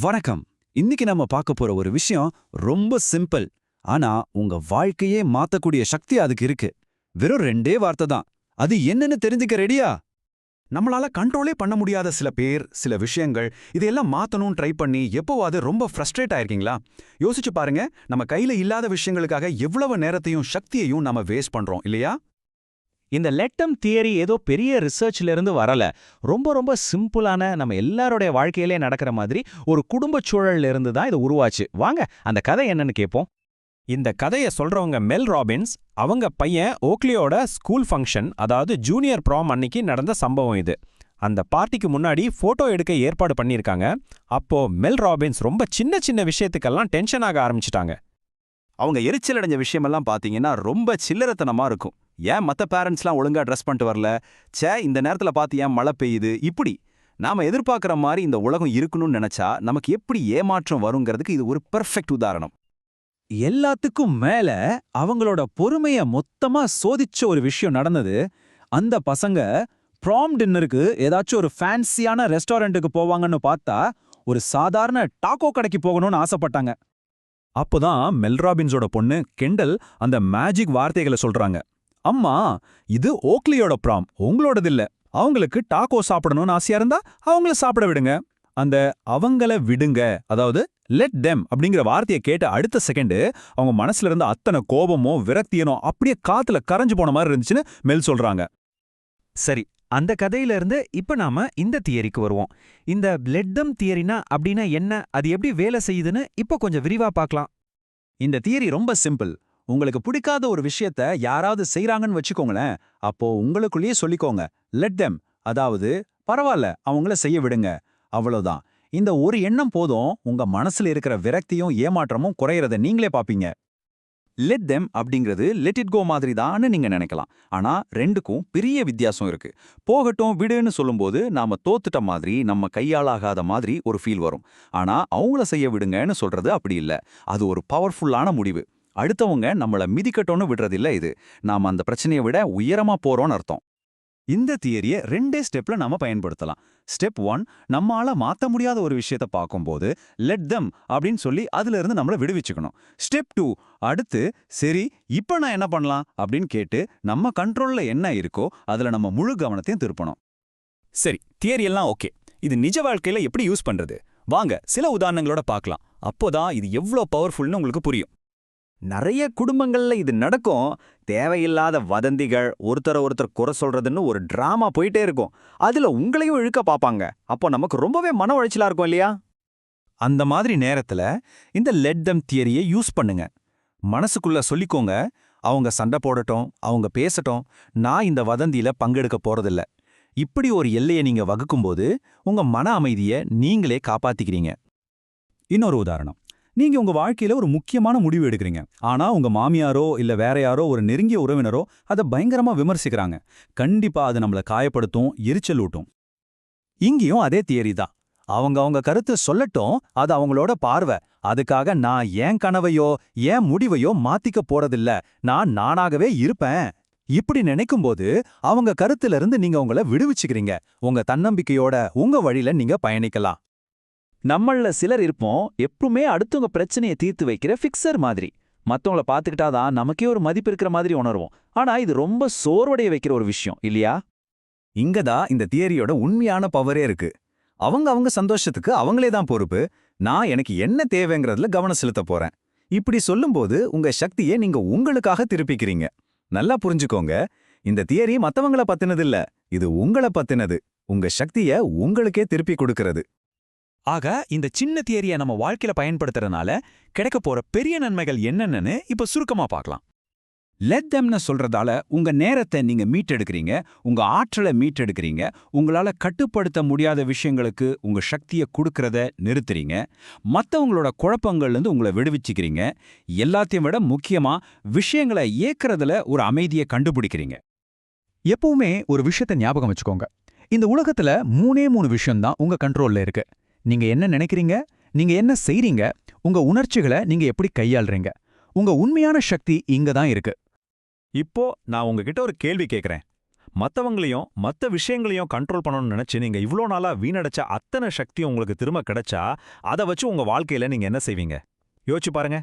வணக்கம். இன்னைக்கு நம்ம பார்க்க போற ஒரு விஷயம் ரொம்ப சிம்பிள். ஆனா உங்க வாழ்க்கையே மாத்தக்கூடிய சக்தி அதுக்கு இருக்கு. வெறும் ரெண்டே வார்த்தை தான். அது என்னன்னு தெரிஞ்சுக்க ரெடியா நம்மளால கண்ட்ரோலே பண்ண முடியாத சில பேர் சில விஷயங்கள் இதையெல்லாம் மாத்தணும்னு ட்ரை பண்ணி எப்போவாது ரொம்ப ஃப்ரஸ்ட்ரேட் ஆயிருக்கீங்களா? யோசிச்சு பாருங்க நம்ம கையில இல்லாத விஷயங்களுக்காக எவ்வளவு நேரத்தையும் சக்தியையும் நம்ம வேஸ்ட் பண்றோம் இல்லையா? இந்த லெட்டம் தியரி ஏதோ பெரிய ரிசர்ச்ல இருந்து வரல. ரொம்ப ரொம்ப சிம்பிளான நம்ம எல்லாருடைய வாழ்க்கையிலே நடக்கிற மாதிரி ஒரு குடும்பச் சூழல்ல இருந்து தான் இது உருவாச்சு. வாங்க அந்த கதை என்னன்னு கேட்போம். இந்த கதையை சொல்றவங்க மெல் ராபின்ஸ் அவங்க பையன் ஓக்லியோட ஸ்கூல் ஃபங்க்ஷன் அதாவது ஜூனியர் ப்ராம் அன்னைக்கு நடந்த சம்பவம் இது. அந்த பார்ட்டிக்கு முன்னாடி ஃபோட்டோ எடுக்க ஏற்பாடு பண்ணியிருக்காங்க. அப்போ மெல் ராபின்ஸ் ரொம்ப சின்ன சின்ன விஷயத்துக்கெல்லாம் டென்ஷன் ஆக ஆரம்பிச்சிட்டாங்க. அவங்க எரிச்சல் அடைஞ்ச விஷயமெல்லாம் பாத்தீங்கன்னா ரொம்ப சில்லறத்தனமா இருக்கும். ஏன் மத்த பேரண்ட்ஸ்லாம் ஒழுங்கா ட்ரெஸ் பண்ணிட்டு வரல? ச்சே இந்த நேரத்துல பார்த்து ஏன் மழை பெய்யுது? இப்படி. நாம எதிர்பார்க்குற மாதிரி இந்த உலகம் இருக்கணும்னு நினைச்சா நமக்கு எப்படி ஏமாற்றம் வருங்கிறதுக்கு இது ஒரு பெர்ஃபெக்ட் உதாரணம். எல்லாத்துக்கும் மேல அவங்களோட பொறுமைய மொத்தமா சோதிச்ச ஒரு விஷயம் நடந்தது. அந்த பசங்க ப்ராம் டின்னருக்கு ஏதாச்சும் ஒரு ஃபேன்சியான ரெஸ்டாரண்ட்டுக்கு போவாங்கன்னு பார்த்தா ஒரு சாதாரண டாக்கோ கடைக்கு போகணும்னு ஆசைப்பட்டாங்க. அப்போதான் மெல்ராபின்ஸோட பொண்ணு கெண்டல் அந்த மேஜிக் வார்த்தைகளை சொல்றாங்க. அம்மா இது ஓக்லியோட ப்ராம் உங்களோடது இல்ல அவங்களுக்கு டாக்கோ சாப்பிடணும்னு ஆசையா இருந்தா அவங்கள சாப்பிட விடுங்க. அந்த அவங்கள விடுங்க அதாவது லெட் டெம் அப்படிங்கிற வார்த்தையை கேட்ட அடுத்த செகண்டு அவங்க மனசுல இருந்த அத்தனை கோபமோ விரக்தியனோ அப்படியே காத்துல கரைஞ்சு போன மாதிரி இருந்துச்சுன்னு மெல் சொல்றாங்க. சரி அந்த கதையில இருந்து இப்ப நாம இந்த தியரிக்கு வருவோம். இந்த லெட்டம் தியரினா அப்படின்னா என்ன அது எப்படி வேலை செய்யுதுன்னு இப்ப கொஞ்சம் விரிவா பார்க்கலாம். இந்த தியரி ரொம்ப சிம்பிள். உங்களுக்கு பிடிக்காத ஒரு விஷயத்த யாராவது செய்றாங்கன்னு வச்சுக்கோங்களேன் அப்போ உங்களுக்குள்ளேயே சொல்லிக்கோங்க. லெட் தெம் அதாவது பரவாயில்ல அவங்கள செய்ய விடுங்க. அவ்வளவுதான். இந்த ஒரு எண்ணம் போதும் உங்க மனசுல இருக்கிற விரக்தியும் ஏமாற்றமும் குறையறத நீங்களே பாப்பீங்க. லெட் தெம் அப்படிங்கிறது லெட் இட் கோ மாதிரி தான்னு நீங்க நினைக்கலாம். ஆனா ரெண்டுக்கும் பெரிய வித்தியாசம் இருக்கு. போகட்டும் விடுன்னு சொல்லும்போது நாம தோத்துட்ட மாதிரி நம்ம கையாளாகாத மாதிரி ஒரு ஃபீல் வரும். ஆனா அவங்கள செய்ய விடுங்கன்னு சொல்றது அப்படி இல்ல. அது ஒரு பவர்ஃபுல்லான முடிவு. அடுத்தவங்க நம்மள மிதிக்கட்டோன்னு விடுறதில்ல இது. நாம அந்த பிரச்சனையை விட உயரமா போறோம்னு அர்த்தம். இந்த தியரியை ரெண்டே ஸ்டெப்ல நாம பயன்படுத்தலாம். ஸ்டெப் ஒன் நம்மளால் மாத்த முடியாத ஒரு விஷயத்த பார்க்கும்போது லெட் தம் அப்படின்னு சொல்லி அதுல இருந்து நம்மள விடுவிச்சுக்கணும். ஸ்டெப் டூ அடுத்து சரி இப்ப நான் என்ன பண்ணலாம்? அப்படின்னு கேட்டு நம்ம கண்ட்ரோல்ல என்ன இருக்கோ அதுல நம்ம முழு கவனத்தையும் திருப்பணும். சரி தியரி எல்லாம் ஓகே. இது நிஜ வாழ்க்கையில எப்படி யூஸ் பண்றது? வாங்க சில உதாரணங்களோட பார்க்கலாம். அப்போதான் இது எவ்வளோ பவர்ஃபுல்னு உங்களுக்கு புரியும். நிறைய குடும்பங்கள்ல இது நடக்கும். தேவையில்லாத வதந்திகள் ஒருத்தரை ஒருத்தர் குறை சொல்றதுன்னு ஒரு டிராமா போயிட்டே இருக்கும். அதுல உங்களையும் இழுக்க பார்ப்பாங்க. அப்போ நமக்கு ரொம்பவே மன உளைச்சலா இருக்கும் இல்லையா? அந்த மாதிரி நேரத்துல இந்த லெட் தம் தியரியை யூஸ் பண்ணுங்க. மனசுக்குள்ள சொல்லிக்கோங்க. அவங்க சண்டை போடட்டும் அவங்க பேசட்டும். நான் இந்த வதந்தியில பங்கெடுக்க போறதில்ல. இப்படி ஒரு எல்லையை நீங்க வகுக்கும்போது உங்க மன அமைதியை நீங்களே காப்பாத்திக்கிறீங்க. இன்னொரு உதாரணம். நீங்க உங்க வாழ்க்கையில ஒரு முக்கியமான முடிவு எடுக்கிறீங்க. ஆனா உங்க மாமியாரோ இல்ல வேற யாரோ ஒரு நெருங்கிய உறவினரோ அதை பயங்கரமா விமர்சிக்கிறாங்க. கண்டிப்பா அது நம்மள காயப்படுத்தும் எரிச்சல் ஊட்டும். இங்கேயும் அதே தியரி தான். அவங்க அவங்க கருத்து சொல்லட்டும் அது அவங்களோட பார்வை. அதுக்காக நான் ஏன் கனவையோ ஏன் முடிவையோ மாத்திக்க போறதில்ல. நான் நானாகவே இருப்பேன். இப்படி நினைக்கும்போது அவங்க கருத்துல இருந்து நீங்க உங்கள விடுவிச்சுக்கிறீங்க. உங்க தன்னம்பிக்கையோட உங்க வழியில நீங்க பயணிக்கலாம். நம்மள சிலர் இருப்போம் எப்பவுமே அடுத்தவங்க பிரச்சனையை தீர்த்து வைக்கிற ஃபிக்சர் மாதிரி. மத்தவங்கள பார்த்துக்கிட்டாதான் நமக்கே ஒரு மதிப்பு இருக்கிற மாதிரி உணர்வோம். ஆனா இது ரொம்ப சோர்வடைய வைக்கிற ஒரு விஷயம் இல்லையா? இங்கதான் இந்த தியரியோட உண்மையான பவரே இருக்கு. அவங்க அவங்க சந்தோஷத்துக்கு அவங்களே தான் பொறுப்பு. நான் எனக்கு என்ன தேவைங்கிறதுல கவனம் செலுத்த போறேன். இப்படி சொல்லும்போது உங்க சக்தியை நீங்க உங்களுக்காக திருப்பிக்கிறீங்க. நல்லா புரிஞ்சுக்கோங்க. இந்த தியரி மத்தவங்கள பத்தினது இல்ல இது உங்கள பத்தினது. உங்க சக்திய உங்களுக்கே திருப்பி கொடுக்கிறது. ஆக இந்த சின்ன தியரியை நம்ம வாழ்க்கையில பயன்படுத்துறதுனால கிடைக்க போற பெரிய நன்மைகள் என்னென்னு இப்ப சுருக்கமா பார்க்கலாம். லெட் தெம்னு சொல்றதால உங்க நேரத்தை நீங்க மீட்டெடுக்கிறீங்க உங்க ஆற்றலை மீட்டெடுக்கிறீங்க உங்களால கட்டுப்படுத்த முடியாத விஷயங்களுக்கு உங்க சக்தியை கொடுக்கறத நிறுத்துறீங்க மத்தவங்களோட குழப்பங்கள்ல இருந்து உங்களை விடுவிச்சுக்கிறீங்க எல்லாத்தையும் விட முக்கியமா விஷயங்களை ஏக்கறதுல ஒரு அமைதியை கண்டுபிடிக்கிறீங்க. எப்பவுமே ஒரு விஷயத்தை ஞாபகம் வச்சுக்கோங்க. இந்த உலகத்துல மூணே மூணு விஷயம்தான் உங்க கண்ட்ரோல்ல இருக்கு. நீங்க என்ன நினைக்கிறீங்க? நீங்க என்ன செய்றீங்க? உங்க உணர்ச்சிகளை நீங்க எப்படி கையாள்றீங்க? உங்க உண்மையான சக்தி இங்க தான் இருக்கு. இப்போ நான் உங்ககிட்ட ஒரு கேள்வி கேட்கறேன் மத்தவங்களையும் மத்த விஷயங்களையும் கண்ட்ரோல் பண்ணணும்னு நினைச்சு நீங்க இவ்ளோ நாளா வீணடைச்ச அத்தனை சக்தியும் உங்களுக்கு திரும்ப கிடைச்சா அதை வச்சு உங்க வாழ்க்கையில நீங்க என்ன செய்வீங்க? யோசிச்சு பாருங்க.